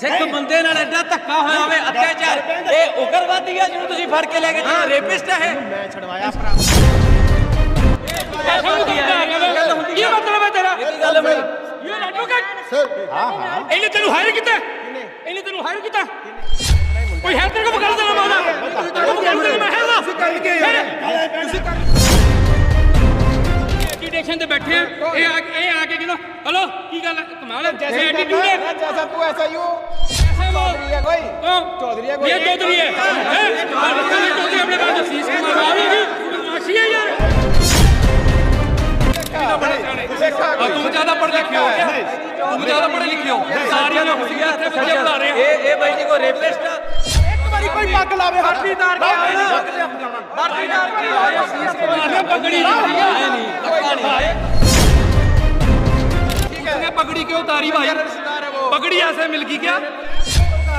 ਸਿੱਖ ਬੰਦੇ ਨਾਲ ਐਡਾ ਧੱਕਾ ਹੋਇਆ ਹੋਵੇ ਅਤਿਆਚਾਰ। ਇਹ ਉਗਰਵਾਦੀ ਆ ਜਿਹਨੂੰ ਤੁਸੀਂ ਫੜ ਕੇ ਲੈ ਕੇ ਜਾਣਾ ਰੇਪਿਸਟ ਹੈ ਇਹ। ਮੈਂ ਛਡਵਾਇਆ ਭਰਾ। ਕੀ ਮਤਲਬ ਹੈ ਤੇਰਾ? ਕੀ ਗੱਲ ਬਈ ਯੂ ਆਰ ਐਡਵੋਕੇਟ? ਸਰ ਹਾਂ ਹਾਂ। ਇਹਨੇ ਤੈਨੂੰ ਹਾਇਰ ਕੀਤਾ? ਇਹਨੇ ਤੈਨੂੰ ਹਾਇਰ ਕੀਤਾ? ਕੋਈ ਹੈ ਤੇਰੇ ਕੋਲ ਕਰ ਦੇਣਾ ਮਾਦਾ ਮੈਂ ਹੈ ਨਾ ਕੱਲ ਕੇ ਐਜੀਟੇਸ਼ਨ ਤੇ ਬੈਠੇ ਆ ਇਹ ਆ ਕੇ ਇਹ ਆ ਕੇ ਕਹਿੰਦਾ ਹਲੋ ਕੀ ਗੱਲ ਹੈ ਕਮਾਲ ਹੈ ਜੈਸੇ ਐਟੀਟਿਊਡ ਹੈ जैसा तू ऐसा यू ਐਸੇ वो चौधरी है कोई कौन चौधरी है कोई ये चौधरी है हैं? चौधरी अपने पास शीश कुमार आवेगी बदमाशी है यार और तुम ज्यादा पढ़ लिखे हो तुम ज्यादा पढ़े लिखे हो सारियां ने खुशियां ਇੱਥੇ ਬੱਚੇ ਪੜਾ ਰਹੇ ਆ ਇਹ ਇਹ ਬਾਈ ਜੀ ਕੋ ਰੇਪਿਸਟ ਆ एक बारी कोई पग लावे हड्डी तार के ਮਾਰਨਾ ਪਗੜੀ ਨਹੀਂ ਆਏ ਨਹੀਂ ਧੱਕਾ ਨਹੀਂ ਆਏ किसने पगड़ी क्यों उतारी भाई पगड़ी ऐसे मिल गई क्या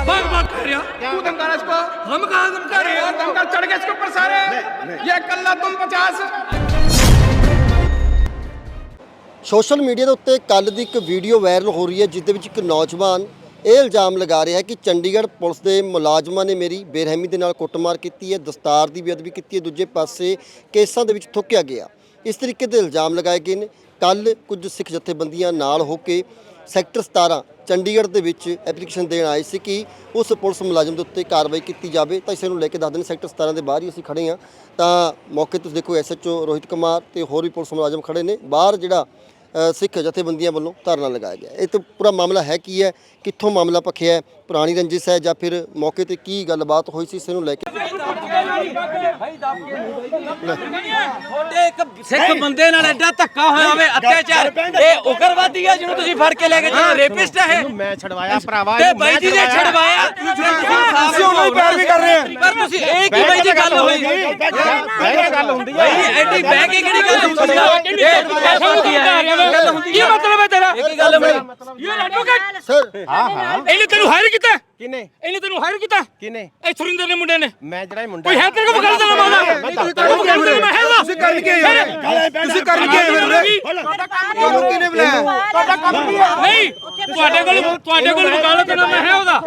भाग भाग कर रहा तू धमकाना इसको हम कहाँ तुम कर रहे और धमका चढ़ गए इसके ऊपर सारे ये कल्ला तुम पचास ਸੋਸ਼ਲ ਮੀਡੀਆ ਦੇ ਉੱਤੇ ਕੱਲ ਦੀ ਇੱਕ ਵੀਡੀਓ ਵਾਇਰਲ ਹੋ ਰਹੀ ਹੈ ਜਿਸ ਦੇ ਵਿੱਚ ਇੱਕ ਨੌਜਵਾਨ ਇਹ ਇਲਜ਼ਾਮ ਲਗਾ ਰਿਹਾ ਹੈ ਕਿ ਚੰਡੀਗੜ੍ਹ ਪੁਲਿਸ ਦੇ ਮੁਲਾਜ਼ਮਾਂ ਨੇ ਮੇਰੀ ਬੇਰਹਿਮੀ ਦੇ ਨਾਲ ਕੁੱਟਮਾਰ ਕੀਤੀ ਹੈ, ਦਸਤਾਰ ਦੀ ਬੇਅਦਬੀ ਕੀਤੀ ਹੈ, ਦੂਜੇ ਪਾਸੇ ਕੇਸਾਂ ਦੇ ਵਿੱਚ ਥੁੱਕਿਆ ਗਿਆ। ਇਸ ਤਰੀਕੇ ਦੇ ਇਲਜ਼ਾਮ ਲਗਾਏ ਗਏ ਨੇ। ਕੱਲ ਕੁਝ ਸਿੱਖ ਜਥੇਬੰਦੀਆਂ ਨਾਲ ਹੋ ਕੇ ਸੈਕਟਰ 17 ਚੰਡੀਗੜ੍ਹ ਦੇ ਵਿੱਚ ਐਪਲੀਕੇਸ਼ਨ ਦੇਣ ਆਏ ਸੀ ਕਿ ਉਸ ਪੁਲਿਸ ਮੁਲਾਜ਼ਮ ਦੇ ਉੱਤੇ ਕਾਰਵਾਈ ਕੀਤੀ ਜਾਵੇ। ਤਾਂ ਇਸੇ ਨੂੰ ਲੈ ਕੇ ਦੱਸ ਦਿੰਦੇ ਸੈਕਟਰ 17 ਦੇ ਬਾਹਰ ਹੀ ਅਸੀਂ ਖੜੇ ਹਾਂ। ਤਾਂ ਮੌਕੇ ਤੁਸੀਂ ਦੇਖੋ ਐਸਐਚਓ ਰੋਹਿਤ ਕੁਮਾਰ ਤੇ ਹੋਰ ਵੀ ਪੁਲਿਸ ਮੁਲਾਜ਼ਮ ਖੜੇ ਨੇ। ਬਾਹਰ ਜਿਹੜਾ ਸਿੱਖ ਜਥੇਬੰਦੀਆਂ ਵੱਲੋਂ ਧਰਨਾ ਲਗਾਇਆ ਗਿਆ ਇਹ ਤਾਂ ਪੂਰਾ ਮਾਮਲਾ ਹੈ ਕੀ ਹੈ ਕਿੱਥੋਂ ਮਾਮਲਾ ਪਖਿਆ ਹੈ ਪੁਰਾਣੀ ਰੰਜਿਸ਼ ਹੈ ਜਾਂ ਫਿਰ ਮੌਕੇ ਤੇ ਕੀ ਗੱਲਬਾਤ ਹੋਈ ਸੀ ਇਸ ਨੂੰ ਲੈ ਕੇ ਤੁਹਾਡੇ ਇੱਕ ਸਿੱਖ ਬੰਦੇ ਨਾਲ ਐਡਾ ਧੱਕਾ ਹੋਇਆ ਹੋਵੇ ਅਤਿਆਚਾਰ ਇਹ ਉਗਰਵਾਦੀ ਹੈ ਜਿਹਨੂੰ ਤੁਸੀਂ ਫੜ ਕੇ ਲੈ ਕੇ ਜਿਹੜਾ ਰੇਪਿਸਟ ਹੈ ਇਹ। ਮੈਂ ਛਡਵਾਇਆ ਭਰਾਵਾ ਤੇ ਬਾਈ ਜੀ ਨੇ ਛਡਵਾਇਆ ਤੁਸੀਂ ਉਹਨਾਂ ਦੀ ਪੈਰਵੀ ਕਰ ਰਹੇ ਹੋ ਪਰ ਤੁਸੀਂ ਇਹ ਕੀ ਬਾਈ ਜੀ ਗੱਲ ਹੋਈ ਬਹਿ ਗੱਲ ਹੁੰਦੀ ਹੈ ਇਹ ਐਡੀ ਬਹਿ ਕੇ ਕਿਹੜੀ ਗੱਲ ਹੁੰਦੀ ਹੈ ਇਹ ਇਹ ਸੋਚੀ ਹੈ ਗੱਲ ਹੁੰਦੀ ਕੀ ਮਤਲਬ ਹੈ ਤੇਰਾ? ਇਹ ਕੀ ਗੱਲ ਬਈ ਯੂ ਐਡਵੋਕੇਟ? ਸਰ ਹਾਂ ਹਾਂ। ਇਹਨੇ ਤੈਨੂੰ ਹਾਇਰ ਕੀਤਾ? ਕਿਨੇ ਇਹਨੇ ਤੈਨੂੰ ਹਾਇਰ ਕੀਤਾ? ਕਿਨੇ ਇਹ ਸੁਰਿੰਦਰ ਨੇ ਮੁੰਡੇ ਨੇ। ਮੈਂ ਜਿਹੜਾ ਮੁੰਡਾ ਕੋਈ ਹੈ ਤੇਰੇ ਕੋਲ ਗੱਲ ਦਾ ਨਾਮ ਆਦਾ ਤੁਸੀਂ ਕਰਨ ਕੇ ਆਏ ਹੋ। ਤੁਸੀਂ ਕਰਨ ਕੇ ਆਏ ਹੋ ਤੁਹਾਡਾ ਕੰਮ ਕੀ ਹੈ? ਤੁਹਾਡਾ ਕੰਮ ਕੀ ਹੈ? ਨਹੀਂ। ਤੁਹਾਡੇ ਕੋਲ ਤੁਹਾਡੇ ਕੋਲ ਵਕਾਲਤ ਨਾ ਮੈਂ ਹੈ ਉਹਦਾ?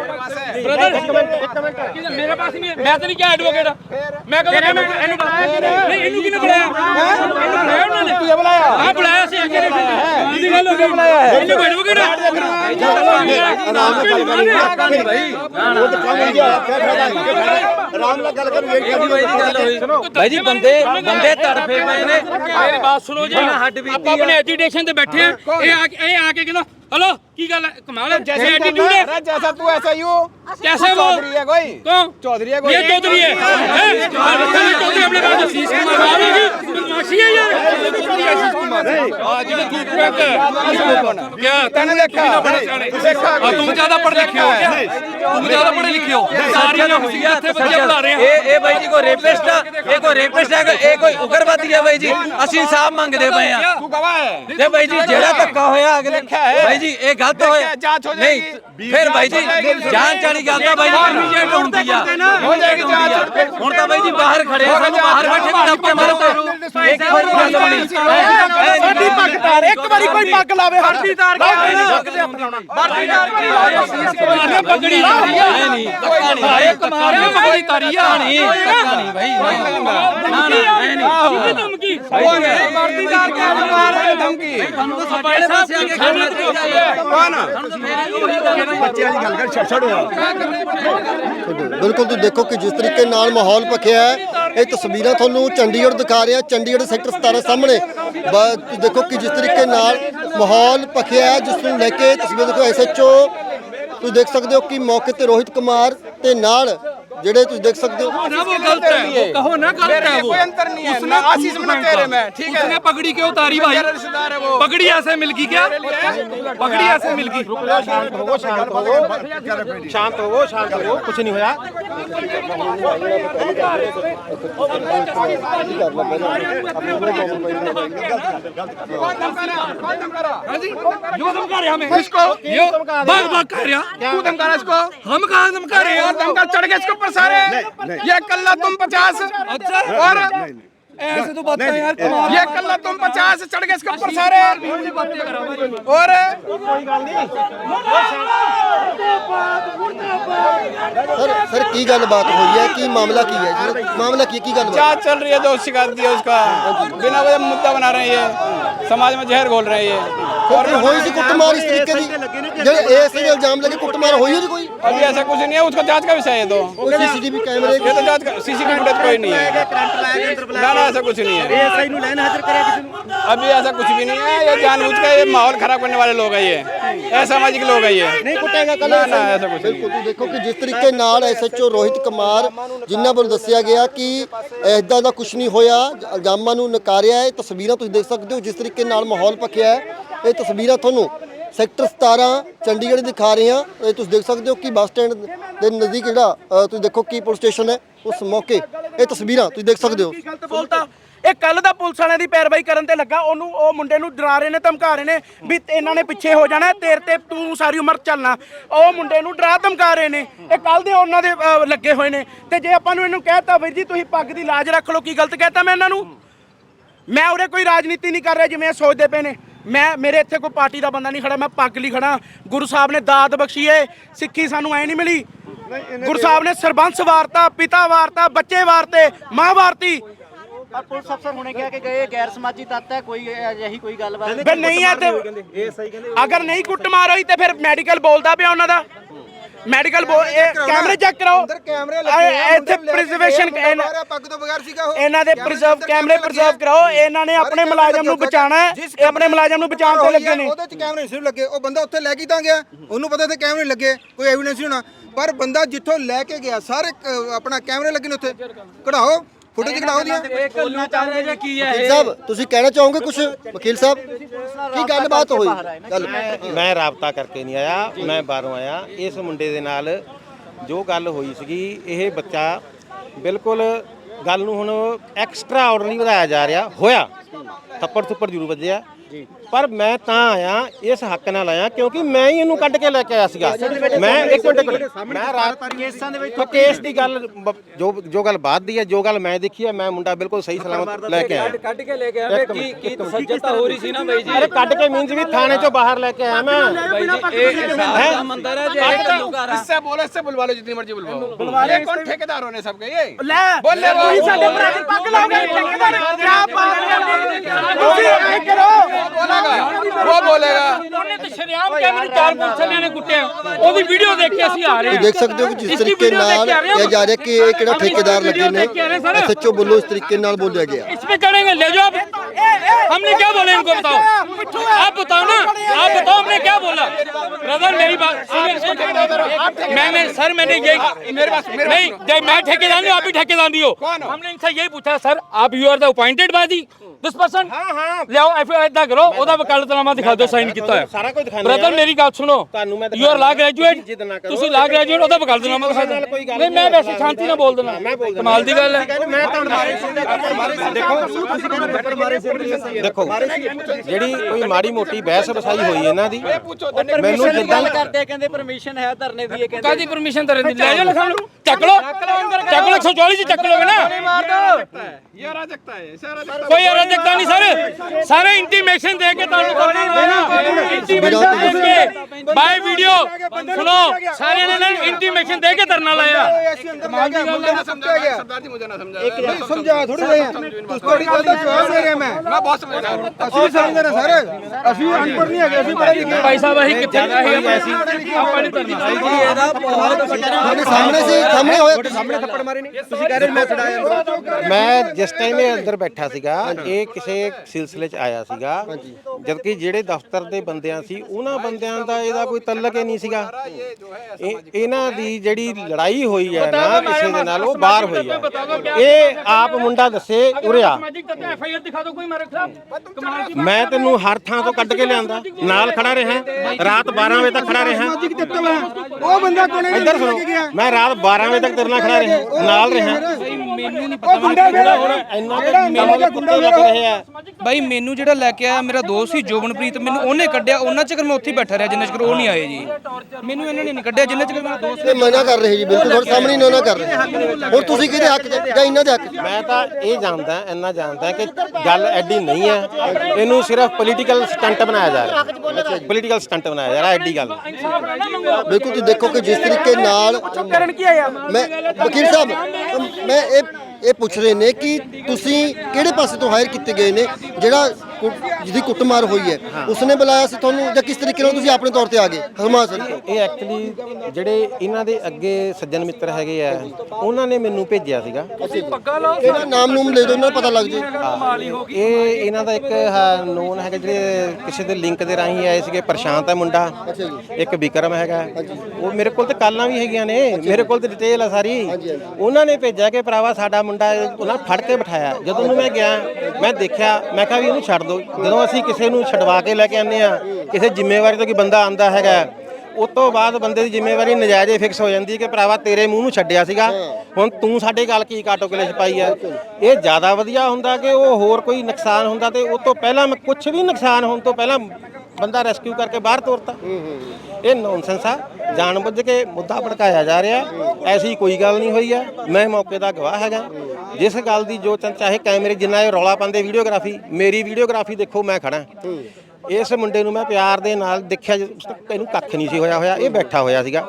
ਬ੍ਰਦਰ ਇੱਕ ਮਿੰਟ ਮੇਰੇ ਪਾਸ ਨਹੀਂ ਹੈ। ਮੈਂ ਤਾਂ ਨਹੀਂ ਕਿਹਾ ਐਡਵੋਕੇਟ ਮੈਂ ਕਦੋਂ ਇਹਨੂੰ ਇਹਨੂੰ ਨਹੀਂ ਇਹਨੂੰ ਕਿਹਨੇ ਬੁਲਾਇਆ? ਇਹਨੂੰ ਬੁਲਾਇਆ ਉਹਨਾਂ ਨੇ। ਤੂੰ ਬੁਲਾਇਆ। ਆ ਬੁਲਾਇਆ ਸੀ ਅੱਗੇ ਦੀ ਗੱਲ ਹੋ ਗਈ। ਬੁਲਾਇਆ ਇਹਨੂੰ ਐਡਵੋਕੇਟ ਆਰਾਮ ਨਾਲ ਗੱਲ ਕਰੂ ਇਹ ਕੀ ਬਾਈ ਜੀ ਗੱਲ ਹੋਈ। ਬਾਈ ਜੀ ਬੰਦੇ ਬੰਦੇ ਤੜਫੇ ਪਏ ਨੇ। ਮੇਰੀ ਬਾਤ ਸੁਣੋ ਜੀ। ਇਹਨਾਂ ਹੱਡ ਬੀਤੀ ਆਪਾਂ ਆਪਣੇ ਐਜੀਟੇਸ਼ਨ ਤੇ ਬੈਠੇ ਆ। ਇਹ ਆ ਕੇ ਇਹ ਆ ਕੇ ਕਹਿੰਦਾ हेलो की गल है कमाल है जैसे एटीट्यूड है अरे जैसा तू ऐसा ही हो कैसे वो चौधरी है कोई कौन चौधरी है कोई ये चौधरी है हैं चौधरी हमने कहा था शीश की मार ਕਾਸ਼ੀ ਹੈ ਯਾਰ ਆ ਜਿਹੜੇ ਤੂੰ ਕਹਿੰਦਾ ਕਿਆ? ਤੈਨੂੰ ਦੇਖਿਆ? ਦੇਖਾ ਤੂੰ ਜ਼ਿਆਦਾ ਪੜ੍ਹ ਲਿਖੇ ਹੋ ਕਿਆ ਤੂੰ ਜ਼ਿਆਦਾ ਪੜ੍ਹੇ ਲਿਖੇ ਹੋ। ਸਾਰੀਆਂ ਮੁਸੀਬਤਾਂ ਇੱਥੇ ਬੱਚੇ ਬੁਲਾ ਰਹੇ ਆ। ਇਹ ਇਹ ਬਾਈ ਜੀ ਕੋਈ ਰੇਪਿਸਟ ਆ? ਇਹ ਕੋਈ ਰੇਪਿਸਟ ਹੈ ਇਹ ਕੋਈ ਉਗਰਵਾਦੀ ਹੈ ਬਾਈ ਜੀ? ਅਸੀਂ ਇਨਸਾਫ ਮੰਗਦੇ ਪਏ ਆ। ਤੂੰ ਗਵਾਹ ਹੈ। ਤੇ ਬਾਈ ਜੀ ਜਿਹੜਾ ਧੱਕਾ ਹੋਇਆ ਅਗਲੇ ਬਾਈ ਜੀ ਇਹ ਗਲਤ ਹੋਇਆ। ਜਾਂਚ ਹੋ ਜਾਏਗੀ। ਫਿਰ ਬਾਈ ਜੀ ਜਾਂਚ ਵਾਲੀ ਗੱਲ ਤਾਂ ਬਾਈ ਜੀ ਇਹ ਹੁੰਦੀ ਆ? ਹੋ ਜਾਏਗੀ ਜਾਂਚ ਹੁਣ ਤਾਂ ਬਾਈ ਜੀ ਬਾਹਰ ਖੜੇ ਆ ਸਾਨੂੰ ਬਾਹਰ ਬੈਠੇ ਵੀ ਧੱਕੇ ਮਾਰਦੇ ਇੱਕ ਵਾਰੀ ਗੱਲ ਬਣੀ ਸਾਡੀ ਪੱਗ ਤਾਰ ਇੱਕ ਵਾਰੀ ਕੋਈ ਪੱਗ ਲਾਵੇ ਹੱਡੀ ਤਾਰ ਕੇ ਪਗੜੀ ਨਹੀਂ ਆਏ ਨਹੀਂ ਧੱਕਾ ਨਹੀਂ ਆਏ ਕਮਾਰਿਆ ਪਗੜੀ ਤਾਰੀ ਆ ਨਹੀਂ ਧੱਕਾ ਨਹੀਂ ਬਾਈ ਨਾ ਨਾ ਆਏ ਨਹੀਂ ਕੀ ਧਮਕੀ ਵਰਦੀ ਤਾਰ ਕੇ ਮਾਰ ਕੇ ਧਮਕੀ ਤੁਹਾਨੂੰ ਤਾਂ ਸਾਡੇ ਵਾਲੇ ਪਾਸੇ ਆ ਕੇ ਖੜਨਾ ਚਾਹੀਦਾ ਕੌਣ ਬੱਚਿਆਂ ਦੀ ਗੱਲ ਕਰ ਛੱਡ ਛੱਡ ਬਿਲਕੁਲ ਤੁਸੀਂ ਦੇਖੋ ਕਿ ਜਿਸ ਤਰੀਕੇ ਨਾਲ ਮਾਹੌਲ ਪੱਖਿਆ ਹੈ ਇਹ ਤਸਵੀਰਾਂ ਤੁਹਾਨੂੰ ਚੰਡੀਗੜ੍ਹ ਦਿਖਾ ਰਿਹਾ ਚੰਡੀਗੜ੍ਹ ਸੈਕਟਰ 17 ਸਾਹਮਣੇ। ਬ- ਦੇਖੋ ਕਿ ਜਿਸ ਤਰੀਕੇ ਨਾਲ ਮਾਹੌਲ ਪੱਖਿਆ ਜਿਸ ਨੂੰ ਲੈ ਕੇ ਤਸਵੀਰ ਦੇਖੋ ਐਸਐਚਓ ਤੁਸੀਂ ਦੇਖ ਸਕਦੇ ਹੋ ਕਿ ਮੌਕੇ ਤੇ ਰੋਹਿਤ ਕੁਮਾਰ ਤੇ ਨਾਲ ਜਿਹੜੇ ਤੁਸੀਂ ਦੇਖ ਸਕਦੇ ਹੋ ना वो गलत है वो कहो ना गलत मेरे है लिए वो कोई अंतर नहीं है ना आशीष में ना तेरे में ठीक है उसने पगड़ी क्यों उतारी भाई मेरा रिश्तेदार है वो पगड़ी ऐसे मिल गई क्या पगड़ी ऐसे मिल गई शांत हो शांत हो शांत हो शांत हो कुछ नहीं होया कौन धमका रहा कौन धमका रहा यो धमका रहे हमें किसको यो भाग भाग कर रहा तू धमका रहा इसको हम कहाँ धमका रहे और धमका चढ़ गए इसके ऊपर सारे। ये कल्ला तुम पचास। अच्छा। अच्छा। और ऐसे तो बात यार ये कल्ला तुम अच्छा। पचास चढ़ गए इसके ऊपर सारे। और सर सर की गल बात हुई है? की मामला की है? मामला की की गल क्या चल रही है जो शिकायत दी है उसका? बिना वजह मुद्दा बना रहे हैं समाज में जहर घोल रहे हैं ये। और हो कुटमार इस तरीके की ਦੀ ਜਿਹੜੇ ਇਸ ਦੇ ਇਲਜ਼ਾਮ ਲੱਗੇ ਕੁੱਟਮਾਰ ਹੋਈ ਉਹਦੀ ਕੋਈ अभी ऐसा कुछ नहीं है उसका जांच का विषय है तो ਕੋਈ ਸੀਸੀਟੀਵੀ ਕੈਮਰੇ ये तो जांच का सीसीटीवी फुटेज कोई नहीं है ना ना ऐसा कुछ नहीं है अभी ऐसा कुछ भी नहीं है ये जानबूझ के ये माहौल खराब करने वाले लोग हैं ये असामाजिक लोग हैं ये ਨਹੀਂ ਕੁੱਟੇਗਾ ਕੱਲ ना ना ऐसा कुछ नहीं ਬਿਲਕੁਲ ਤੁਸੀਂ ਦੇਖੋ ਕਿ ਜਿਸ ਤਰੀਕੇ ਨਾਲ ਐਸਐਚਓ ਰੋਹਿਤ ਕੁਮਾਰ ਜਿਨ੍ਹਾਂ ਵੱਲੋਂ ਦੱਸਿਆ ਗਿਆ ਕਿ ਇਦਾਂ ਦਾ ਕੁਝ ਨਹੀਂ ਹੋਇਆ ਇਲਜ਼ਾਮਾਂ ਨੂੰ ਨਕਾਰਿਆ ਹੈ ਇਹ ਤਸਵੀਰਾਂ ਤੁਸੀਂ ਦੇਖ ਸਕਦੇ ਹੋ ਜਿਸ ਤਰੀਕੇ ਨਾਲ ਮਾਹੌਲ ਪੱਕਿਆ ਹੈ ਇਹ ਤਸਵੀਰਾਂ ਤੁਹਾਨੂੰ ਸੈਕਟਰ 17 ਚੰਡੀਗੜ੍ਹ ਦਿਖਾ ਰਹੇ ਹਾਂ। ਇਹ ਤੁਸੀਂ ਦੇਖ ਸਕਦੇ ਹੋ ਕਿ ਬੱਸ ਸਟੈਂਡ ਦੇ ਨਜ਼ਦੀਕ ਜਿਹੜਾ ਤੁਸੀਂ ਦੇਖੋ ਕੀ ਪੁਲਿਸ ਸਟੇਸ਼ਨ ਹੈ ਉਸ ਮੌਕੇ ਇਹ ਤਸਵੀਰਾਂ ਤੁਸੀਂ ਦੇਖ ਸਕਦੇ ਹੋ। ਗਲਤ ਬੋਲਤਾ? ਇਹ ਕੱਲ ਦਾ ਪੁਲਿਸ ਵਾਲਿਆਂ ਦੀ ਪੈਰਵਾਈ ਕਰਨ ਤੇ ਲੱਗਾ। ਉਹਨੂੰ ਉਹ ਮੁੰਡੇ ਨੂੰ ਡਰਾ ਰਹੇ ਨੇ ਧਮਕਾ ਰਹੇ ਨੇ ਵੀ ਇਹਨਾਂ ਨੇ ਪਿੱਛੇ ਹੋ ਜਾਣਾ ਤੇਰੇ ਤੇ ਤੂੰ ਸਾਰੀ ਉਮਰ ਚੱਲਣਾ। ਉਹ ਮੁੰਡੇ ਨੂੰ ਡਰਾ ਧਮਕਾ ਰਹੇ ਨੇ। ਇਹ ਕੱਲ ਦੇ ਉਹਨਾਂ ਦੇ ਅਹ, ਲੱਗੇ ਹੋਏ ਨੇ। ਤੇ ਜੇ ਆਪਾਂ ਨੂੰ ਇਹਨੂੰ ਕਹਿਤਾ ਵੀਰ ਜੀ ਤੁਸੀਂ ਪੱਗ ਦੀ ਲਾਜ ਰੱਖ ਲਓ ਕੀ ਗਲਤ ਕਹਿਤਾ ਮੈਂ ਇਹਨਾਂ ਨੂੰ? ਮੈਂ ਉਰੇ ਕੋਈ ਰਾਜਨੀਤੀ ਨਹੀਂ ਕਰ ਰਿਹਾ ਜਿਵੇਂ ਇਹ ਸੋਚਦੇ ਪਏ ਨੇ। ਮੈਂ ਮੇਰੇ ਇੱਥੇ ਕੋਈ ਪਾਰਟੀ ਦਾ ਬੰਦਾ ਨਹੀਂ ਖੜਾ ਮੈਂ ਪੱਗ ਲਈ ਖੜਾ। ਗੁਰੂ ਸਾਹਿਬ ਨੇ ਦਾਤ ਬਖਸ਼ੀ ਏ ਸਿੱਖੀ ਸਾਨੂੰ ਐ ਨਹੀਂ ਮਿਲੀ। ਗੁਰੂ ਸਾਹਿਬ ਨੇ ਸਰਬੰਸ ਵਾਰਤਾ ਪਿਤਾ ਵਾਰਤਾ ਬੱਚੇ ਵਾਰਤੇ ਮਾਂ ਵਾਰਤੀ। ਪਰ ਪੁਲਿਸ ਅਫਸਰ ਹੁਣੇ ਕਿਹਾ ਕਿ ਗਏ ਗੈਰ ਸਮਾਜੀ ਤੱਤ ਹੈ ਕੋਈ ਅਜਿਹੀ ਕੋਈ ਗੱਲਬਾਤ ਨਹੀਂ ਹੈ ਤੇ ਅਗਰ ਨਹੀਂ ਕੁੱਟਮਾਰ ਹੋਈ ਤੇ ਫਿਰ ਮੈਡੀਕਲ ਬੋਲਦਾ ਪਿਆ ਉਹਨਾਂ ਦਾ। ਮੈਡੀਕਲ ਬੋਲ ਇਹ ਕੈਮਰੇ ਚੈੱਕ ਕਰਾਓ। ਕੈਮਰੇ ਇਹ- ਇੱਥੇ ਪ੍ਰੀਜ਼ਰਵੇਸ਼ਨ ਪੱਗ ਤੋਂ ਬਗੈਰ ਸੀਗਾ ਉਹ। ਇਹਨਾਂ ਦੇ ਪ੍ਰੀਜ਼ਰਵ ਕੈਮਰੇ ਪ੍ਰੀਜ਼ਰਵ ਕਰਾਓ ਇਹਨਾਂ ਨੇ ਆਪਣੇ ਮੁਲਾਜ਼ਮ ਨੂੰ ਬਚਾਉਣਾ ਹੈ। ਇਹ ਆਪਣੇ ਮੁਲਾਜ਼ਮ ਨੂੰ ਬਚਾਉਣ ਤੇ ਲੱਗੇ ਨੇ। ਉਹਦੇ ਚ ਕੈਮਰੇ ਸਿਰ ਲੱਗੇ। ਉਹ ਬੰਦਾ ਉੱਥੇ ਲੈ ਕੇ ਤਾਂ ਗਿਆ ਉਹਨੂੰ ਪਤਾ ਤੇ ਕੈਮਰੇ ਲੱਗੇ ਕੋਈ ਐਵੀਡੈਂਸ ਨਹੀਂ ਹੋਣਾ। ਪਰ ਬੰਦਾ ਜਿੱਥੋਂ ਲੈ ਕੇ ਗਿਆ ਸਾਰੇ ਕ- ਆਪਣਾ ਕੈਮਰੇ ਲੱਗੇ ਨੇ ਉੱਥੇ। ਕਢਾਓ। ਫੁਟੇਜ ਕਢਾਓ ਦੀਆਂ। ਇੱਕ ਲੁੱਟਾ ਰਿਹਾ ਕੀ ਹੈ ਵਕੀਲ ਸਾਹਿਬ ਤੁਸੀਂ ਕਹਿਣਾ ਚਾਹੋਗੇ ਕੁਝ ਵਕੀਲ ਸਾਹਿਬ ਕੀ ਗੱਲਬਾਤ ਹੋਈ? ਗੱਲ ਮੈਂ ਰਾਬਤਾ ਕਰਕੇ ਨਹੀਂ ਆਇਆ ਮੈਂ ਬਾਹਰੋਂ ਆਇਆ। ਇਸ ਮੁੰਡੇ ਦੇ ਨਾਲ ਜੋ ਗੱਲ ਹੋਈ ਸੀਗੀ ਇਹ ਬੱਚਾ ਬਿਲਕੁਲ ਗੱਲ ਨੂੰ ਹੁਣ ਐਕਸਟਰਾ ਆਰਡਨਰੀ ਵਧਾਇਆ ਜਾ ਰਿਹਾ ਹੋਇਆ। ਥੱਪੜ ਥੁੱਪੜ ਜ਼ਰੂਰ ਵੱਜਿਆ। ਪਰ ਮੈਂ ਤਾਂ ਆਇਆ ਇਸ ਹੱਕ ਨਾਲ ਆਇਆ ਕਿਉਂਕਿ ਮੈਂ ਹੀ ਇਹਨੂੰ ਕੱਢ ਕੇ ਲੈ ਕੇ ਆਇਆ ਸੀਗਾ ਮੈਂ ਇੱਕ ਮਿੰਟ ਇੱਕ ਮਿੰਟ। ਮੈਂ ਰਾਤ ਕੇਸਾਂ ਦੇ ਵਿੱਚ ਕੇਸ ਦੀ ਗੱਲ ਬ- ਜੋ ਜੋ ਗੱਲ ਬਾਤ ਦੀ ਹੈ ਜੋ ਗੱਲ ਮੈਂ ਦੇਖੀ ਹੈ ਮੈਂ ਮੁੰਡਾ ਬਿਲਕੁਲ ਸਹੀ ਸਲਾਮਤ ਲੈ ਕੇ ਆਇਆ ਕੱਢ ਕੇ ਲੈ ਕੇ ਆਵੇ ਕੀ ਕੀ ਸੱਜਤਾ ਹੋ ਰਹੀ ਸੀ ਨਾ ਬਾਈ ਜੀ ਅਰੇ ਕੱਢ ਕੇ ਮੀਨਸ ਵੀ ਥਾਣੇ ਚੋਂ ਬਾਹਰ ਲੈ ਕੇ ਆਇਆ ਮੈਂ ਬਾਈ ਜੀ ਇਹ ਇਨਸਾਫ ਦਾ ਮੰਦਰ ਹੈ ਜੇ ਇਹ ਘੱਲੂਘਾਰ ਆ इससे बोलो इससे बुलवा लो जितनी मर्जी बुलवाओ ये कौन ठेकेदार होने सबके ये ਲੈ बोल ले ਤੁਸੀਂ ਸਾਡੇ ਭਰਾ ਦੀ ਪੱਗ ਲਾਓਗੇ ਠੇਕੇਦਾਰ ਕਿਆ ਬਾਤ ਕਰਦੇ ਤੁਸੀਂ ਐ ਕਰੋ वो बोलेगा ਉਹਨੇ ਤੇ ਸ਼ਰਿਆਮ ਕੈਮਰੇ ਚਾਰ ਪੁਲਿਸ ਵਾਲਿਆਂ ਨੇ ਕੁੱਟਿਆ ਉਹਦੀ ਵੀਡੀਓ ਦੇਖ ਕੇ ਅਸੀਂ ਆ ਰਹੇ ਤੁਸੀਂ ਦੇਖ ਸਕਦੇ ਹੋ ਕਿ ਜਿਸ ਤਰੀਕੇ ਨਾਲ ਕਿਹਾ ਜਾ ਰਿਹਾ ਕਿ ਇਹ ਕਿਹੜਾ ਠੇਕੇਦਾਰ ਲੱਗੇ ਨੇ ਐਸਐਚਓ ਵੱਲੋਂ ਇਸ ਤਰੀਕੇ ਨਾਲ ਬੋਲਿਆ ਗਿਆ इस पे चढ़ेंगे ले जाओ आप। हमने क्या बोला इनको बताओ आप बताओ ना आप बताओ हमने क्या बोला ब्रदर मेरी बात सुनिए मैंने सर मैंने यही मेरे पास मेरे नहीं जब मैं ठेकेदार नहीं आप भी ठेकेदार नहीं हो हमने इनसे यही पूछा सर आप यू आर द अपॉइंटेड बाजी ਦਿਸ ਪਰਸਨ ਹਾਂ ਹਾਂ। ਲਿਆਓ ਐਫਆਰ ਇਦਾਂ ਕਰੋ ਉਹਦਾ ਵਕਾਲਤਨਾਮਾ ਦਿਖਾ ਦਿਓ ਸਾਈਨ ਕੀਤਾ ਹੋਇਆ। ਸਾਰਾ ਕੁਝ ਦਿਖਾਣਾ ਬ੍ਰਦਰ ਮੇਰੀ ਗੱਲ ਸੁਣੋ। ਤੁਹਾਨੂੰ ਮੈਂ ਯੂ ਆਰ ਲਾ ਗ੍ਰੈਜੂਏਟ ਤੁਸੀਂ ਲਾ ਗ੍ਰੈਜੂਏਟ ਉਹਦਾ ਵਕਾਲਤਨਾਮਾ ਦਿਖਾ ਦਿਓ। ਨਹੀਂ ਮੈਂ ਵੈਸੇ ਸ਼ਾਂਤੀ ਨਾਲ ਬੋਲ ਦਿੰਦਾ ਕਮਾਲ ਦੀ ਗੱਲ ਹੈ। ਮੈਂ ਤੁਹਾਨੂੰ ਮਾਰੇ ਦੇਖੋ ਦੇਖੋ ਜਿਹੜੀ ਕੋਈ ਮਾੜੀ ਮੋਟੀ ਬਹਿਸ ਵਸਾਈ ਹੋਈ ਇਹਨਾਂ ਦੀ ਮੈਨੂੰ ਜਿੱਦਾਂ ਕਰਦੇ ਕਹਿੰਦੇ ਪਰਮਿਸ਼ਨ ਹੈ ਧਰਨੇ ਦੀ ਇਹ ਕਹਿੰਦੇ ਕਾਦੀ ਪਰਮਿਸ਼ਨ ਧਰਨੇ ਦੀ? ਲੈ ਜਾਓ ਲਿਖਾ ਲਓ। ਚੱਕ ਲਓ ਚੱਕ ਲਓ 144 ਜੀ ਚੱਕ ਲੋਗੇ ਨਾ। ਯਾਰਾ ਜਗਤਾ ਹੈ ਸਾਰਾ ਕੋਈ ਯਾਰਾ ਦਿੱਕਤਾਂ ਨਹੀਂ ਸਰ। ਸਾਰੇ ਇੰਟੀਮੇਸ਼ਨ ਦੇ ਕੇ ਤੁਹਾਨੂੰ ਕਰਨਾ ਹੋਇਆ ਇੰਟੀਮੇਸ਼ਨ ਦੇ ਕੇ ਬਾਈ ਵੀਡੀਓ ਸੁਣੋ। ਸਾਰੇ ਨੇ ਨਾਲ ਇੰਟੀਮੇਸ਼ਨ ਦੇ ਕੇ ਧਰਨਾ ਲਾਇਆ। ਮੈਂ ਭਾਈ ਸਾਹਿਬ ਅਸੀਂ ਕਿੱਥੇ ਰਹੇ ਹਾਂ ਆਪਾਂ ਨੇ ਧਰਨਾ ਸਾਹਮਣੇ ਸੀ ਸਾਹਮਣੇ ਹੋਇਆ ਸਾਹਮਣੇ ਥੱਪੜ ਮਾਰੇ ਨਹੀਂ। ਤੁਸੀਂ ਕਹਿ ਮੈਂ ਛਡਾਇਆ ਮੈਂ ਜਿਸ ਟਾਈਮ ਇਹ ਅੰਦਰ ਬੈਠਾ ਸੀਗਾ ਇਹ ਕਿਸੇ ਸਿਲਸਿਲੇ 'ਚ ਆਇਆ ਸੀਗਾ ਜਦਕਿ ਜਿਹੜੇ ਦਫ਼ਤਰ ਦੇ ਬੰਦਿਆਂ ਸੀ ਉਹਨਾਂ ਬੰਦਿਆਂ ਦਾ ਇਹਦਾ ਕੋਈ ਤਲਕ ਹੀ ਨਹੀਂ ਸੀਗਾ। ਇਹ ਇਹਨਾਂ ਦੀ ਜਿਹੜੀ ਲੜਾਈ ਹੋਈ ਹੈ ਨਾ ਕਿਸੇ ਦੇ ਨਾਲ ਉਹ ਬਾਹਰ ਹੋਈ ਹੈ। ਇਹ ਆਪ ਮੁੰਡਾ ਦੱਸੇ ਉਰਿਆ ਮੈਂ ਤੈਨੂੰ ਹਰ ਥਾਂ ਤੋਂ ਕੱਢ ਕੇ ਲਿਆਂਦਾ ਨਾਲ ਖੜਾ ਰਿਹਾ ਰਾਤ 12 ਵਜੇ ਤੱਕ ਖੜਾ ਰਿਹਾ। ਉਹ ਬੰਦਾ ਕੋਲੇ ਇੱਧਰ ਸੁਣੋ ਮੈਂ ਰਾਤ 12 ਵਜੇ ਤੱਕ ਤੇਰੇ ਨਾਲ ਖੜਾ ਰਿਹਾ ਨਾਲ ਰਿਹਾ। ਮੈਨੂੰ ਨਹੀਂ ਪਤਾ ਉਹ ਗੁੰਡਾ ਜਿਹੜਾ ਇੰਨਾ ਕੁ ਮੈਨੂੰ ਕੁੱਤੇ ਲੱਗ ਰਹੇ ਆ ਬਾਈ ਮੈਨੂੰ ਜਿਹੜਾ ਲੈ ਕੇ ਆਇਆ ਮੇਰਾ ਦੋਸਤ ਸੀ ਜੋਬਨਪ੍ਰੀਤ ਮੈਨੂੰ ਉਹਨੇ ਕੱਢਿਆ ਉਹਨਾਂ ਚਿਰ ਮੈਂ ਉੱਥੇ ਹੀ ਬੈਠਾ ਰਿਹਾ ਜਿੰਨਾ ਚਿਰ ਉਹ ਨਹੀਂ ਆਏ ਜੀ। ਮੈਨੂੰ ਇਹਨਾਂ ਨੇ ਨਹੀਂ ਕੱਢਿਆ ਜਿੰਨਾ ਚਿਰ ਮੇਰਾ ਦੋਸਤ ਇਹ ਮਨਾ ਕਰ ਰਹੇ ਜੀ ਬਿਲਕੁਲ ਤੁਹਾਡੇ ਸਾਹਮਣੇ ਨਾ ਕਰ ਰਹੇ। ਹੁਣ ਤੁਸੀਂ ਕਿਹਦੇ ਹੱਕ 'ਚ ਜਾਂ ਇਹਨਾਂ ਦੇ ਹੱਕ 'ਚ? ਮੈਂ ਤਾਂ ਇਹ ਜਾਣਦਾ ਇੰਨਾ ਜਾਣਦਾ ਕਿ ਗੱਲ ਐਡੀ ਨਹੀਂ ਹੈ। ਇਹਨੂੰ ਸਿਰਫ ਪੋਲੀਟੀਕਲ ਸਟੰਟ ਬਣਾਇਆ ਜਾ ਰਿਹਾ। ਪੋਲੀਟੀਕਲ ਸਟੰਟ ਬਣਾਇਆ ਜਾ ਰਿਹਾ ਐਡੀ ਗੱਲ। ਬਿਲਕੁਲ ਤੁਸੀਂ ਦੇਖੋ ਕਿ ਜਿਸ ਤਰੀਕੇ ਨਾਲ ਕਰਨ ਕੀ ਆਇਆ? ਮੈਂ ਵਕੀਲ ਸਾਹਿਬ ਮੈਂ ਇਹ ਇਹ ਪੁੱਛ ਰਹੇ ਨੇ ਕਿ ਤੁਸੀਂ ਕਿਹੜੇ ਪਾਸੇ ਤੋਂ ਹਾਇਰ ਕੀਤੇ ਗਏ ਨੇ? ਜਿਹੜਾ ਜਿਹਦੀ ਕੁੱਟਮਾਰ ਹੋਈ ਹੈ ਉਸਨੇ ਬੁਲਾਇਆ ਸੀ ਤੁਹਾਨੂੰ ਜਾਂ ਕਿਸ ਤਰੀਕੇ ਨਾਲ ਤੁਸੀਂ ਆਪਣੇ ਤੌਰ ਤੇ ਆ ਗਏ? ਹਰਮਾ ਸਰ। ਇਹ ਐਕਚੁਅਲੀ ਜਿਹੜੇ ਇਹਨਾਂ ਦੇ ਅੱਗੇ ਸੱਜਣ ਮਿੱਤਰ ਹੈਗੇ ਆ ਉਹਨਾਂ ਨੇ ਮੈਨੂੰ ਭੇਜਿਆ ਸੀਗਾ। ਇਹਦਾ ਨਾਮ ਨੂਮ ਲੈ ਦਿਓ ਇਹਨਾਂ ਨੂੰ ਪਤਾ ਲੱਗ ਜੇ। ਇਹ ਇਹਨਾਂ ਦਾ ਇੱਕ ਨੋਨ ਹੈਗਾ ਜਿਹੜੇ ਕਿਸੇ ਦੇ ਲਿੰਕ ਦੇ ਰਾਹੀਂ ਆਏ ਸੀਗੇ ਪ੍ਰਸ਼ਾਂਤ ਹੈ ਮੁੰਡਾ। ਇੱਕ ਵਿਕਰਮ ਹੈਗਾ। ਉਹ ਮੇਰੇ ਕੋਲ ਤੇ ਕਾਲਾਂ ਵੀ ਹੈਗੀਆਂ ਨੇ ਮੇਰੇ ਕੋਲ ਤੇ ਡਿਟੇਲ ਆ ਸਾਰੀ। ਉਹਨਾਂ ਨੇ ਭੇਜਿਆ ਕਿ ਭਰਾਵਾ ਸਾਡਾ ਮੁੰਡਾ ਉਹਨਾਂ ਫੜ ਕੇ ਬਿਠਾਇਆ। ਜਦੋਂ ਉਹਨੂੰ ਮੈਂ ਗਿਆ ਮੈਂ ਦੇਖਿਆ ਮੈਂ ਕਿਹਾ ਵੀ ਇਹਨੂੰ ਛੱਡ ਦਿਓ ਜਦੋਂ ਅਸੀਂ ਕਿਸੇ ਨੂੰ ਛਡਵਾ ਕੇ ਲੈ ਕੇ ਆਉਂਦੇ ਆ ਕਿਸੇ ਜ਼ਿੰਮੇਵਾਰੀ ਤੋਂ ਕੋਈ ਬੰਦਾ ਆਂਦਾ ਹੈਗਾ ਉਸ ਤੋਂ ਬਾਅਦ ਬੰਦੇ ਦੀ ਜ਼ਿੰਮੇਵਾਰੀ ਨਜਾਇਜ਼ ਫਿਕਸ ਹੋ ਜਾਂਦੀ ਹੈ ਕਿ ਭਰਾਵਾ ਤੇਰੇ ਮੂੰਹ ਨੂੰ ਛੱਡਿਆ ਸੀਗਾ ਹੁਣ ਤੂੰ ਸਾਡੇ ਗੱਲ ਕੀ ਕਾਟੋ ਕਲੇ ਛਪਾਈ ਆ? ਇਹ ਜ਼ਿਆਦਾ ਵਧੀਆ ਹੁੰਦਾ ਕਿ ਉਹ ਹੋਰ ਕੋਈ ਨੁਕਸਾਨ ਹੁੰਦਾ ਤੇ ਉਸ ਤੋਂ ਪਹਿਲਾਂ ਕੁਝ ਵੀ ਨੁਕਸਾਨ ਹੋਣ ਤੋਂ ਪਹਿਲਾਂ ਬੰਦਾ ਰੈਸਕਿਊ ਕਰਕੇ ਬਾਹਰ ਤੋਰਤਾ। ਇਹ ਨੌਨਸੈਂਸ ਆ। ਜਾਣਬੁੱਝ ਕੇ ਮੁੱਦਾ ਭੜਕਾਇਆ ਜਾ ਰਿਹਾ। ਐਸੀ ਕੋਈ ਗੱਲ ਨਹੀਂ ਹੋਈ ਆ। ਮੈਂ ਮੌਕੇ ਦਾ ਗਵਾਹ ਹੈਗਾ। ਜਿਸ ਗੱਲ ਦੀ ਜੋ ਚੰ- ਚਾਹੇ ਕੈਮਰੇ ਜਿੰਨਾ ਇਹ ਰੌਲਾ ਪਾਉਂਦੇ ਵੀਡੀਓਗ੍ਰਾਫੀ ਮੇਰੀ ਵੀਡੀਓਗ੍ਰਾਫੀ ਦੇਖੋ ਮੈਂ ਖੜਾ ਇਸ ਮੁੰਡੇ ਨੂੰ ਮੈਂ ਪਿਆਰ ਦੇ ਨਾਲ ਦੇਖਿਆ ਜਦੋਂ ਉਸ ਤੱਕ ਇਹਨੂੰ ਕੱਖ ਨਹੀਂ ਸੀ ਹੋਇਆ ਹੋਇਆ ਇਹ ਬੈਠਾ ਹੋਇਆ ਸੀਗਾ।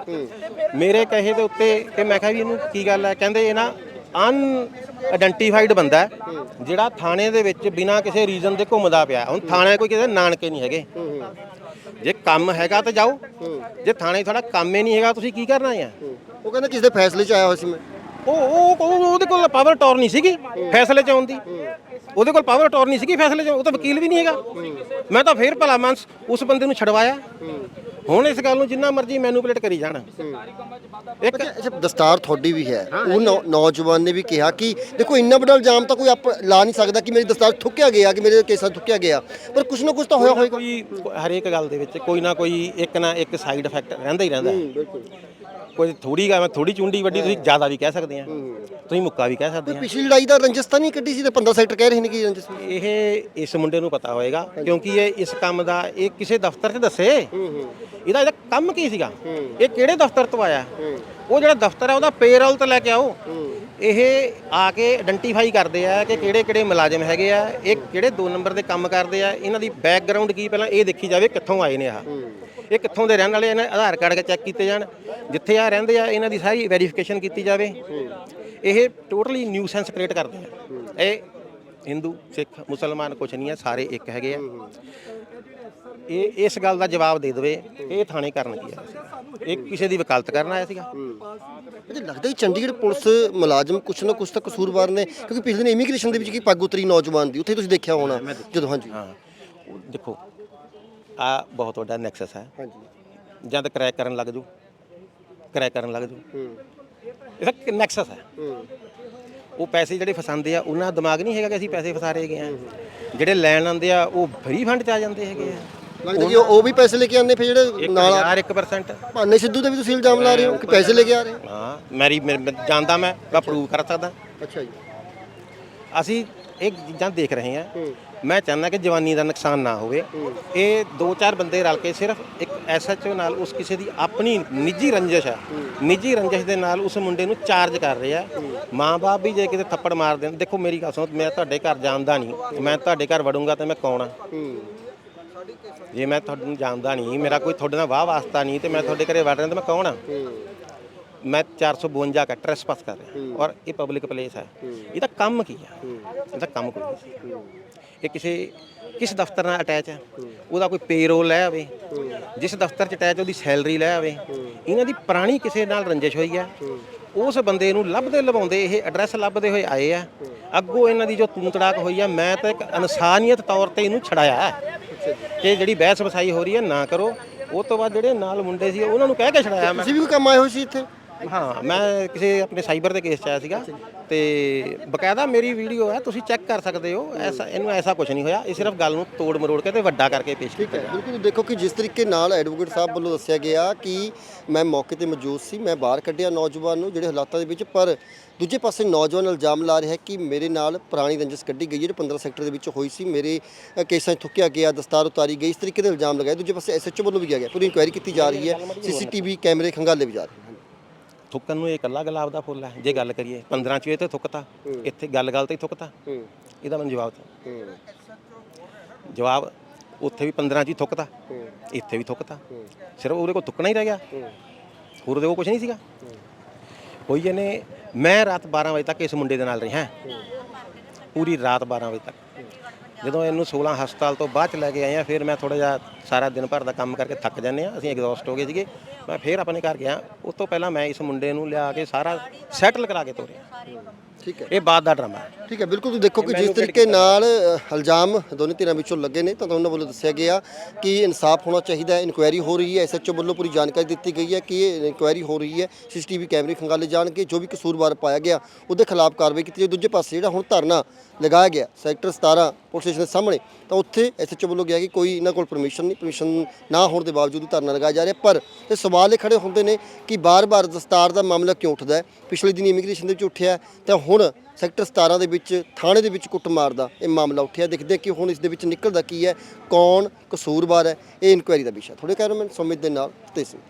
ਮੇਰੇ ਕਹੇ ਦੇ ਉੱਤੇ ਕਿ ਮੈਂ ਕਿਹਾ ਵੀ ਇਹਨੂੰ ਕੀ ਗੱਲ ਹੈ? ਕਹਿੰਦੇ ਇਹ ਨਾ ਅਨ ਆਇਡੈਂਟੀਫਾਈਡ ਬੰਦਾ ਹੈ, ਜਿਹੜਾ ਥਾਣੇ ਦੇ ਵਿੱਚ ਬਿਨਾਂ ਕਿਸੇ ਰੀਜ਼ਨ ਦੇ ਘੁੰਮਦਾ ਪਿਆ। ਹੁਣ ਥਾਣੇ ਕੋਈ ਕਿਸੇ ਨਾਨਕੇ ਨਹੀਂ ਹੈਗੇ। ਜੇ ਕੰਮ ਹੈਗਾ ਤਾਂ ਜਾਓ। ਜੇ ਥਾਣੇ ਤੁਹਾਡਾ ਕੰਮ ਹੀ ਨਹੀਂ ਹੈਗਾ ਤੁਸੀਂ ਕੀ ਕਰਨਾ ਹੈ। ਉਹ ਕਹਿੰਦਾ ਕਿਸੇ ਦੇ ਫੈਸਲੇ 'ਚ ਆਇਆ ਹੋਇਆ ਸੀ ਮੈਂ? ਉਹ ਉਹ ਉਹ- ਉਹਦੇ ਕੋਲ ਪਾਵਰ ਟੌਰ ਨਹੀਂ ਸੀਗੀ ਫੈਸਲੇ ਚ ਆਉਣ ਦੀ। ਉਹਦੇ ਕੋਲ ਪਾਵਰ ਟੌਰ ਨਹੀਂ ਸੀਗੀ ਫੈਸਲੇ ਚ ਉਹ ਤਾਂ ਵਕੀਲ ਵੀ ਨਹੀਂ ਹੈਗਾ। ਮੈਂ ਤਾਂ ਫੇਰ ਭਲਾ ਮਾਨਸ ਉਸ ਬੰਦੇ ਨੂੰ ਛਡਵਾਇਆ। ਹੁਣ ਇਸ ਗੱਲ ਨੂੰ ਜਿੰਨਾ ਮਰਜ਼ੀ ਮੈਨੂਪਲੇਟ ਕਰੀ ਜਾਣ। ਇੱਕ ਅੱਛਾ ਦਸਤਾਰ ਤੁਹਾਡੀ ਵੀ ਹੈ। ਉਹ ਨੌ- ਨੌਜਵਾਨ ਨੇ ਵੀ ਕਿਹਾ ਕਿ ਦੇਖੋ ਇੰਨਾ ਵੱਡਾ ਇਲਜ਼ਾਮ ਤਾਂ ਕੋਈ ਆਪ ਲਾ ਨਹੀਂ ਸਕਦਾ ਕਿ ਮੇਰੀ ਦਸਤਾਰ ਥੁੱਕਿਆ ਗਿਆ ਕਿ ਮੇਰੇ ਕੇਸਾਂ ਥੁੱਕਿਆ ਗਿਆ। ਪਰ ਕੁਝ ਨਾ ਕੁਝ ਤਾਂ ਹੋਇਆ ਹੋਏਗਾ। ਕੋਈ ਹਰੇਕ ਗੱਲ ਦੇ ਵਿੱਚ ਕੋਈ ਨਾ ਕੋਈ ਇੱਕ ਨਾ ਇੱਕ ਸਾਈਡ ਇਫੈਕਟ ਰਹਿੰਦਾ ਹੀ ਰਹਿੰਦਾ ਹੈ। ਕੋਈ ਥੋੜੀ ਗੱਲ ਥੋੜੀ ਚੁੰਡੀ ਵੱਡੀ ਤੁਸੀਂ ਜ਼ਿਆਦਾ ਵੀ ਕਹਿ ਸਕਦੇ ਆ। ਤੁਸੀਂ ਮੁੱਕਾ ਵੀ ਕਹਿ ਸਕਦੇ ਆ। ਪਿਛਲੀ ਲੜਾਈ ਦਾ ਰੰਜਸ ਤਾਂ ਨਹੀਂ ਕੱਢੀ ਸੀ ਤੇ 15 ਸੈਕਟਰ ਕਹਿ ਰਹੇ ਨੇ ਕਿ ਰੰਜਸ ਇਹ ਇਸ ਮੁੰਡੇ ਨੂੰ ਪਤਾ ਹੋਏਗਾ ਕਿਉਂਕਿ ਇਹ ਇਸ ਕੰਮ ਦਾ ਇਹ ਕਿਸੇ ਦਫ਼ਤਰ 'ਚ ਦੱਸੇ। ਇਹਦਾ ਇਹਦਾ ਕੰਮ ਕੀ ਸੀਗਾ? ਇਹ ਕਿਹੜੇ ਦਫ਼ਤਰ ਤੋਂ ਆਇਆ? ਉਹ ਜਿਹੜਾ ਦਫ਼ਤਰ ਹੈ ਉਹਦਾ ਪੇਰੋਲ ਤੇ ਲੈ ਕੇ ਆਓ। ਇਹ ਆ ਕੇ ਆਇਡੈਂਟੀਫਾਈ ਕਰਦੇ ਆ ਕਿ ਕਿਹੜੇ ਕਿਹੜੇ ਮੁਲਾਜ਼ਮ ਹੈਗੇ ਆ, ਇਹ ਕਿਹੜੇ ਦੋ ਨੰਬਰ ਦੇ ਕੰਮ ਕਰਦੇ ਆ, ਇਹਨਾਂ ਦੀ ਬੈਕਗ੍ਰਾਉਂਡ ਕੀ ਪਹਿਲਾਂ ਇਹ ਦੇਖੀ ਜਾਵੇ ਕਿੱਥੋਂ ਆਏ ਨੇ ਆਹ। ਇਹ ਕਿੱਥੋਂ ਦੇ ਰਹਿਣ ਵਾਲੇ ਇਹਨਾਂ ਆਧਾਰ ਕਾਰਡ ਚੈੱਕ ਕੀਤੇ ਜਾਣ, ਜਿੱਥੇ ਆ ਰਹਿੰਦੇ ਆ, ਇਹਨਾਂ ਦੀ ਸਾਰੀ ਵੈਰੀਫਿਕੇਸ਼ਨ ਕੀਤੀ ਜਾਵੇ। ਇਹ ਟੋਟਲੀ ਨਿਊਸੈਂਸ ਕ੍ਰੀਏਟ ਕਰਦੇ ਆ। ਇਹ ਹਿੰਦੂ, ਸਿੱਖ, ਮੁਸਲਮਾਨ ਕੁਛ ਨਹੀਂ ਹੈ ਸਾਰੇ ਇੱਕ ਹੈਗੇ ਆ। ਇਹ ਇਸ ਗੱਲ ਦਾ ਜਵਾਬ ਦੇ ਦੇਵੇ ਇਹ ਥਾਣੇ ਕਰਨ ਕੀ ਸੀ ਇਹ ਕਿਸੇ ਦੀ ਵਕਾਲਤ ਕਰਨ ਆਇਆ ਸੀਗਾ। ਮੈਨੂੰ ਲੱਗਦਾ ਹੀ ਚੰਡੀਗੜ੍ਹ ਪੁਲਿਸ ਮੁਲਾਜ਼ਮ ਕੁਛ ਨਾ ਕੁਛ ਤਾਂ ਕਸੂਰਵਾਰ ਨੇ ਕਿਉਂਕਿ ਪਿਛਲੇ ਦਿਨ ਇਮੀਗ੍ਰੇਸ਼ਨ ਦੇ ਵਿੱਚ ਕੀ ਪੱਗ ਉਤਰੀ ਨੌਜਵਾਨ ਦੀ ਉੱਥੇ ਤੁਸੀਂ ਦੇਖਿਆ ਹੋਣਾ ਜਦੋਂ ਹਾਂਜੀ। ਹਾਂ। ਉਹ ਦੇਖੋ ਆ ਬਹੁਤ ਵੱਡਾ ਨੈਕਸਸ ਹੈ। ਹਾਂਜੀ। ਜਦ ਕਰੈਕ ਕਰਨ ਲੱਗ ਜੂ ਕਰੈਕ ਕਰਨ ਲੱਗ ਜੂ ਇਹ ਨੈਕਸਸ ਹੈ। ਉਹ ਪੈਸੇ ਜਿਹੜੇ ਫਸਾਉਂਦੇ ਆ ਉਹਨਾਂ ਦਾ ਦਿਮਾਗ ਨਹੀਂ ਹੈਗਾ ਕਿ ਅਸੀਂ ਪੈਸੇ ਫਸਾ ਰਹੇ ਗਏ ਆ। ਜਿਹੜੇ ਲੈਣ ਆਉਂਦੇ ਆ ਉਹ ਫਰੀ ਫੰਡ ਚ ਆ ਜਾਂਦੇ ਹੈਗੇ ਆ। ਲੱਗਦਾ ਕਿ ਉਹ ਉਹ ਵੀ ਪੈਸੇ ਲੈ ਕੇ ਆਉਂਦੇ ਫਿਰ ਜਿਹੜੇ ਨਾਲ ਆ- 1001% ਭਾਨੇ ਸਿੱਧੂ ਦੇ ਵੀ ਤੁਸੀਂ ਇਲਜ਼ਾਮ ਲਾ ਰਹੇ ਹੋ ਕਿ ਪੈਸੇ ਲੈ ਕੇ ਆ ਰਹੇ ਹੋ? ਹਾਂ ਮੇਰੀ ਮੈਂ ਮੈਂ ਜਾਣਦਾ ਮੈਂ ਮੈਂ ਪ੍ਰੂਵ ਕਰ ਸਕਦਾ। ਅੱਛਾ ਜੀ। ਅਸੀਂ ਇਹ ਚੀਜ਼ਾਂ ਦੇਖ ਰਹੇ ਹਾਂ। ਮੈਂ ਚਾਹੁੰਦਾ ਕਿ ਜਵਾਨੀ ਦਾ ਨੁਕਸਾਨ ਨਾ ਹੋਵੇ। ਇਹ ਦੋ ਚਾਰ ਬੰਦੇ ਰਲ ਕੇ ਸਿਰਫ ਇੱਕ ਐਸਐਚਓ ਨਾਲ ਉਸ ਕਿਸੇ ਦੀ ਆਪਣੀ ਨਿੱਜੀ ਰੰਜਿਸ਼ ਹੈ। ਨਿੱਜੀ ਰੰਜਿਸ਼ ਦੇ ਨਾਲ ਉਸ ਮੁੰਡੇ ਨੂੰ ਚਾਰਜ ਕਰ ਰਹੇ। ਆ ਮਾਂ-ਬਾਪ ਵੀ ਜੇ ਕਿਤੇ ਥੱਪੜ ਮਾਰ ਦੇਣ ਦੇਖੋ ਮੇਰੀ ਗੱਲ ਸੁਣੋ ਮੈਂ ਤੁਹਾਡੇ ਘਰ ਜਾਣਦਾ ਨਹੀਂ। ਮੈਂ ਤੁਹਾਡੇ ਘਰ ਵੜੂੰਗਾ ਤੇ ਮੈਂ ਕੌਣ ਆ? ਜੇ ਮੈਂ ਤੁਹਾਨੂੰ ਜਾਣਦਾ ਨਹੀਂ ਮੇਰਾ ਕੋਈ ਤੁਹਾਡੇ ਨਾਲ ਵਾਹ ਵਾਸਤਾ ਨਹੀਂ ਤੇ ਮੈਂ ਤੁਹਾਡੇ ਘਰੇ ਵੜ ਰਿਹਾ ਤਾਂ ਮੈਂ ਕੌਣ ਆ? ਮੈਂ 452 ਦਾ ਟ੍ਰੈਸਪਾਸ ਕਰ ਰਿਹਾ। ਔਰ ਇਹ ਪਬਲਿਕ ਪਲੇਸ ਹੈ। ਇਹਦਾ ਕੰਮ ਕੀ ਆ? ਇਹਦਾ ਕੰਮ ਕੋਈ ਨਹੀਂ। ਇਹ ਕਿਸੇ ਕਿਸ ਦਫ਼ਤਰ ਨਾਲ ਅਟੈਚ ਹੈ? ਉਹਦਾ ਕੋਈ ਪੇਰੋਲ ਲੈ ਆਵੇ। ਜਿਸ ਦਫ਼ਤਰ 'ਚ ਅਟੈਚ ਉਹਦੀ ਸੈਲਰੀ ਲੈ ਆਵੇ। ਇਹਨਾਂ ਦੀ ਪੁਰਾਣੀ ਕਿਸੇ ਨਾਲ ਰੰਜਿਸ਼ ਹੋਈ ਹੈ। ਉਸ ਬੰਦੇ ਨੂੰ ਲੱਭਦੇ ਲਵਾਉਂਦੇ ਇਹ ਐਡਰੈਸ ਲੱਭਦੇ ਹੋਏ ਆਏ ਆ। ਅੱਗੋਂ ਇਹਨਾਂ ਦੀ ਜੋ ਤੂੰ ਤੜਾਕ ਹੋਈ ਆ ਮੈਂ ਤਾਂ ਇੱਕ ਇਨਸਾਨੀਅਤ ਤੌਰ ਤੇ ਇਹਨੂੰ ਛੜਾਇਆ ਹੈ ਜਿਹੜੀ ਬਹਿਸ ਵਸਾਈ ਹੋ ਰਹੀ ਹੈ, ਨਾ ਕਰੋ। ਉਹ ਤੋਂ ਬਾਅਦ ਜਿਹੜੇ ਨਾਲ ਮੁੰਡੇ ਸੀ, ਉਹਨਾਂ ਨੂੰ ਕਹਿ ਕੇ ਛੜਾਇਆ ਮੈਂ। ਤੁਸੀਂ ਵੀ ਕੋਈ ਕੰਮ ਆਏ ਹੋਏ ਸੀ ਇੱਥੇ? ਹਾਂ ਮੈਂ ਕਿਸੇ ਆਪਣੇ ਸਾਈਬਰ ਦੇ ਕੇਸ 'ਚ ਆਇਆ ਸੀਗਾ ਤੇ ਬਕਾਇਦਾ ਮੇਰੀ ਵੀਡੀਓ ਹੈ ਤੁਸੀਂ ਚੈੱਕ ਕਰ ਸਕਦੇ ਹੋ। ਐਸਾ ਇਹਨੂੰ ਐਸਾ ਕੁਝ ਨਹੀਂ ਹੋਇਆ। ਇਹ ਸਿਰਫ ਗੱਲ ਨੂੰ ਤੋੜ ਮਰੋੜ ਕੇ ਤੇ ਵੱਡਾ ਕਰਕੇ ਪੇਸ਼ ਕੀਤਾ ਗਿਆ। ਬਿਲਕੁਲ ਦੇਖੋ ਕਿ ਜਿਸ ਤਰੀਕੇ ਨਾਲ ਐਡਵੋਕੇਟ ਸਾਹਿਬ ਵੱਲੋਂ ਦੱਸਿਆ ਗਿਆ ਕਿ ਮੈਂ ਮੌਕੇ ਤੇ ਮੌਜੂਦ ਸੀ ਮੈਂ ਬਾਹਰ ਕੱਢਿਆ ਨੌਜਵਾਨ ਨੂੰ ਜਿਹੜੇ ਹਾਲਾਤਾਂ ਦੇ ਵਿੱਚ ਪਰ ਦੂਜੇ ਪਾਸੇ ਨੌਜਵਾਨ ਇਲਜ਼ਾਮ ਲਾ ਰਿਹਾ ਕਿ ਮੇਰੇ ਨਾਲ ਪੁਰਾਣੀ ਰੰਜਿਸ਼ ਕੱਢੀ ਗਈ ਜਿਹੜੀ 15 ਸੈਕਟਰ ਦੇ ਵਿੱਚ ਹੋਈ ਸੀ। ਮੇਰੇ ਕੇਸਾਂ 'ਚ ਥੁੱਕਿਆ ਗਿਆ ਦਸਤਾਰ ਉਤਾਰੀ ਗਈ। ਇਸ ਤਰੀਕੇ ਦੇ ਇਲਜ਼ਾਮ ਲਗਾਏ। ਦੂਜੇ ਪਾਸੇ ਐਸਐਚਓ ਵੱਲੋਂ ਵੀ ਕਿਹਾ ਗਿਆ। ਪੂਰੀ ਇਨਕੁਆਇਰੀ ਕੀਤੀ ਜਾ ਰਹੀ ਹੈ। ਸੀਸੀਟੀਵੀ ਕੈਮਰੇ ਖੰਗਾਲੇ ਵੀ ਜਾ ਰਹੇ ਹਨ। ਥੁੱਕਣ ਨੂੰ ਇਹ ਇਕੱਲਾ ਗੁਲਾਬ ਦਾ ਫੁੱਲ ਹੈ। ਜੇ ਗੱਲ ਕਰੀਏ 15 ਚ ਇਹ ਤੇ ਥੁੱਕਤਾ। ਇੱਥੇ ਗੱਲ ਗੱਲ ਤੇ ਥੁੱਕਤਾ। ਇਹਦਾ ਮੈਨੂੰ ਜਵਾਬ ਜਵਾਬ ਉੱਥੇ ਵੀ 15 ਚ ਹੀ ਥੁੱਕਤਾ। ਇੱਥੇ ਵੀ ਥੁੱਕਤਾ। ਸਿਰਫ ਉਹਦੇ ਕੋਲ ਥੁੱਕਣਾ ਹੀ ਰਹਿ ਗਿਆ। ਹੋਰ ਉਹਦੇ ਕੋਲ ਕੁਝ ਨਹੀਂ ਸੀਗਾ। ਕੋਈ ਇਹਨੇ ਮੈਂ ਰਾਤ 12 ਵਜੇ ਤੱਕ ਇਸ ਮੁੰਡੇ ਦੇ ਨਾਲ ਰਿਹਾ ਪੂਰੀ ਰਾਤ 12 ਵਜੇ ਤੱਕ। ਜਦੋਂ ਇਹਨੂੰ 16 ਹਸਪਤਾਲ ਤੋਂ ਬਾਅਦ ਚ ਲੈ ਕੇ ਆਏ ਆ, ਫਿਰ ਮੈਂ ਥੋੜਾ ਜਿਹਾ ਸਾਰਾ ਦਿਨ ਭਰ ਦਾ ਕੰਮ ਕਰਕੇ ਥੱਕ ਜਾਂਦੇ ਆ। ਅਸੀਂ ਐਗਜ਼ੌਸਟ ਹੋ ਗਏ ਸੀਗੇ। ਮੈਂ ਫਿਰ ਆਪਣੇ ਘਰ ਗਿਆ। ਉਸ ਤੋਂ ਪਹਿਲਾਂ ਮੈਂ ਇਸ ਮੁੰਡੇ ਨੂੰ ਲਿਆ ਕੇ ਸਾਰਾ ਸੈਟਲ ਕਰਾ ਕੇ ਤੋਰਿਆ। ਠੀਕ ਹੈ। ਇਹ ਬਾਤ ਦਾ ਡਰਾਮਾ ਹੈ। ਠੀਕ ਹੈ ਬਿਲਕੁਲ ਤੁਸੀਂ ਦੇਖੋ ਕਿ ਜਿਸ ਤਰੀਕੇ ਨਾਲ ਅ, ਇਲਜ਼ਾਮ ਦੋਨੇ ਧਿਰਾਂ ਵਿੱਚੋਂ ਲੱਗੇ ਨੇ ਤਾਂ ਦੋਨਾਂ ਵੱਲੋਂ ਦੱਸਿਆ ਗਿਆ ਕਿ ਇਨਸਾਫ ਹੋਣਾ ਚਾਹੀਦਾ ਹੈ ਇਨਕੁਆਇਰੀ ਹੋ ਰਹੀ ਹੈ। ਐਸਐਚਓ ਵੱਲੋਂ ਪੂਰੀ ਜਾਣਕਾਰੀ ਦਿੱਤੀ ਗਈ ਹੈ ਕਿ ਇਹ ਇਨਕੁਆਇਰੀ ਹੋ ਰਹੀ ਹੈ। ਸੀਸੀਟੀਵੀ ਕੈਮਰੇ ਖੰਗਾਲੇ ਜਾਣਗੇ ਜੋ ਵੀ ਕਸੂਰਵਾਰ ਪਾਇਆ ਗਿਆ ਉਹਦੇ ਖਿਲਾਫ ਕਾਰਵਾਈ ਕੀਤੀ ਜਾਏ। ਦੂਜੇ ਪਾਸੇ ਜਿਹੜਾ ਹੁਣ ਧਰਨਾ ਲਗਾਇਆ ਗਿਆ ਸੈਕਟਰ 17 ਪੁਲਿਸ ਸਟੇਸ਼ਨ ਦੇ ਸਾਹਮਣੇ ਤਾਂ ਉੱਥੇ ਐਸਐਚਓ ਵੱਲੋਂ ਗਿਆ ਕਿ ਕੋਈ ਇਹਨਾਂ ਕੋਲ ਪਰਮਿਸ਼ਨ ਨਹੀਂ ਪਰਮਿਸ਼ਨ ਨਾ ਹੋਣ ਦੇ ਬਾਵਜੂਦ ਵੀ ਧਰਨਾ ਲਗਾਇਆ ਜਾ ਰਿਹਾ। ਪਰ ਇਹ ਸਵਾਲ ਇਹ ਖੜੇ ਹੁੰਦੇ ਨੇ ਕਿ ਬਾਰ-ਬਾਰ ਦਸਤਾਰ ਦਾ ਮਾਮਲਾ ਕਿਉਂ ਉੱਠਦਾ ਹੈ? ਪਿਛਲੇ ਦਿਨ ਇਮੀਗ੍ਰੇਸ਼ਨ ਦੇ ਵਿੱਚ ਉੱਠਿਆ ਤਾਂ ਹੁਣ ਹੁਣ ਸੈਕਟਰ 17 ਦੇ ਵਿੱਚ, ਥਾਣੇ ਦੇ ਵਿੱਚ ਕੁੱਟਮਾਰ ਦਾ ਇਹ ਮਾਮਲਾ ਉੱਠਿਆ। ਦੇਖਦੇ ਕਿ ਹੁਣ ਇਸ ਦੇ ਵਿੱਚ ਨਿਕਲਦਾ ਕੀ ਹੈ, ਕੌਣ ਕਸੂਰਵਾਰ ਹੈ, ਇਹ ਇਨਕੁਆਇਰੀ ਦਾ ਵਿਸ਼ਾ। ਥੋੜੇ ਕੈਮਰਾਮੈਨ ਸੁਮਿਤ ਦੇ ਨਾਲ ਤੇ ਸਿੰਘ।